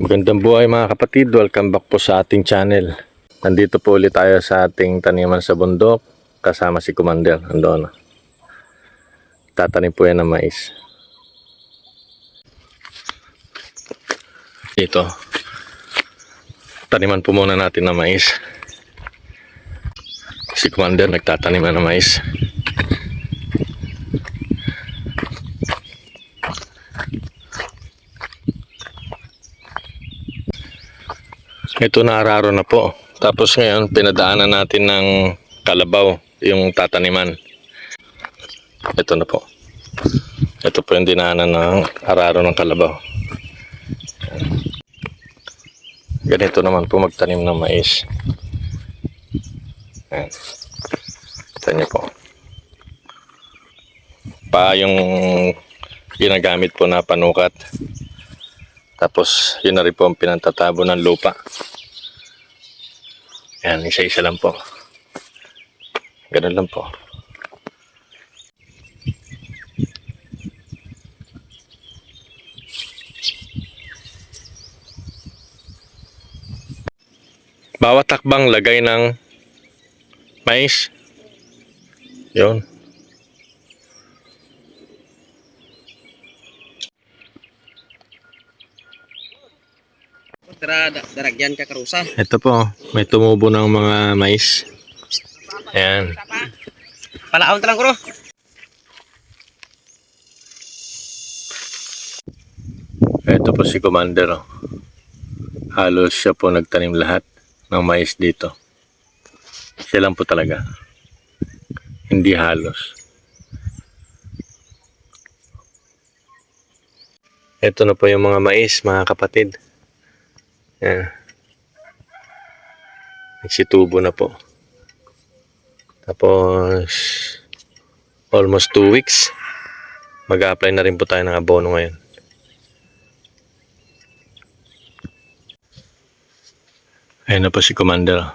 Magandang buhay mga kapatid, welcome back po sa ating channel. Nandito po ulit tayo sa ating taniman sa bundok kasama si Commander. Andoon. Tatanim po yan ng mais. Dito. Taniman po muna natin ng mais. Si Commander nagtatanim na ng mais. Ito na araro na po. Tapos ngayon, pinadaanan natin ng kalabaw, yung tataniman. Ito na po. Ito po yung dinaanan ng araro ng kalabaw. Ganito naman po magtanim ng mais. Ayan. Ito niyo po. Pa yung ginagamit po na panukat. Tapos, yun na rin po ang pinantatabo ng lupa. Yan, isa-isa lang po. Ganun lang po. Bawat takbang lagay ng mais. Yun. Tara, da- daragyan ka karusa. Ito po, may tumubo ng mga mais. Ayan. Palaon talang kuro. Ito po si Commander. Oh. Halos siya po nagtanim lahat ng mais dito. Siya lang po talaga. Hindi halos. Ito na po yung mga mais, mga kapatid. Yan. Nagsitubo na po. Tapos, almost 2 weeks. Mag-a-apply na rin po tayo ng abono ngayon. Ayun na po si Commander.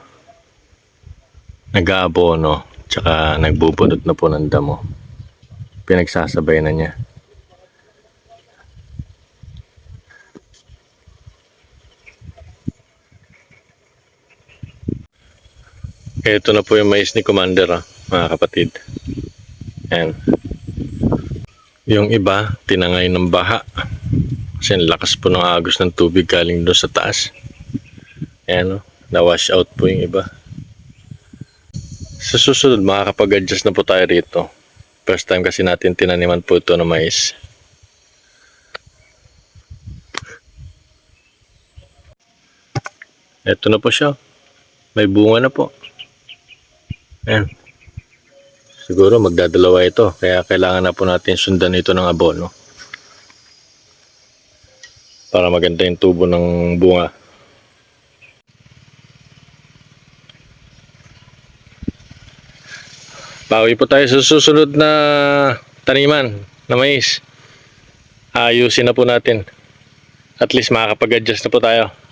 Nag-aabono, tsaka nagbubunot na po ng damo. Pinagsasabay na niya. Ito na po yung mais ni Commander, ah, mga kapatid. Ayan. Yung iba, tinangay ng baha. Kasi ang lakas po ng agos ng tubig galing doon sa taas. Ayan o, na-wash out po yung iba. Sa susunod, makakapag-adjust na po tayo rito. First time kasi natin tinaniman po ito ng mais. Ito na po siya. May bunga na po. Ayan. Siguro magdadalawa ito. Kaya kailangan na po natin sundan ito ng abono. Para maganda yung tubo ng bunga. Bawi po tayo sa susunod na taniman na mais. Ayusin na po natin. At least makakapag-adjust na po tayo.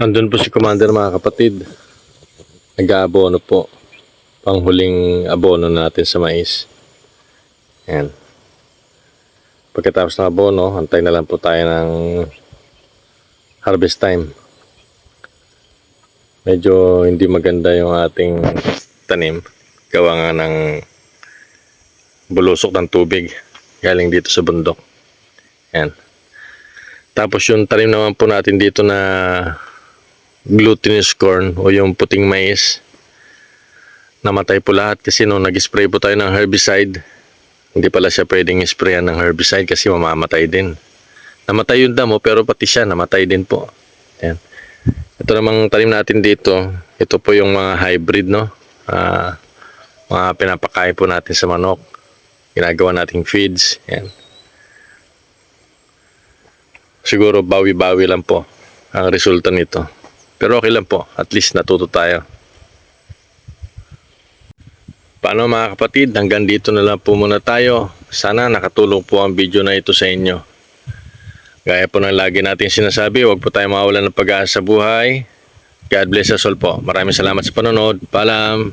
Nandun po si Commander mga kapatid. Nag-aabono po. Panghuling abono natin sa mais. Ayan. Pagkatapos ng abono, antay na lang po tayo ng harvest time medyo hindi maganda yung ating tanim gawa nga ng bulusok ng tubig galing dito sa bundok yan tapos yung tanim naman po natin dito na glutinous corn o yung puting mais namatay po lahat kasi nung nag-spray po tayo ng herbicide hindi pala siya pwedeng sprayan ng herbicide kasi mamamatay din namatay yung damo pero pati siya namatay din po yan ito namang tanim natin dito, ito po yung mga hybrid, no? Ah, mga pinapakain po natin sa manok. Ginagawa nating feeds. Yan. Siguro bawi-bawi lang po ang resulta nito. Pero okay lang po. At least natuto tayo. Paano mga kapatid, hanggang dito na lang po muna tayo. Sana nakatulong po ang video na ito sa inyo. Gaya po ng lagi natin sinasabi, huwag po tayo mawalan ng pag-asa sa buhay. God bless us all po. Maraming salamat sa panonood. Paalam.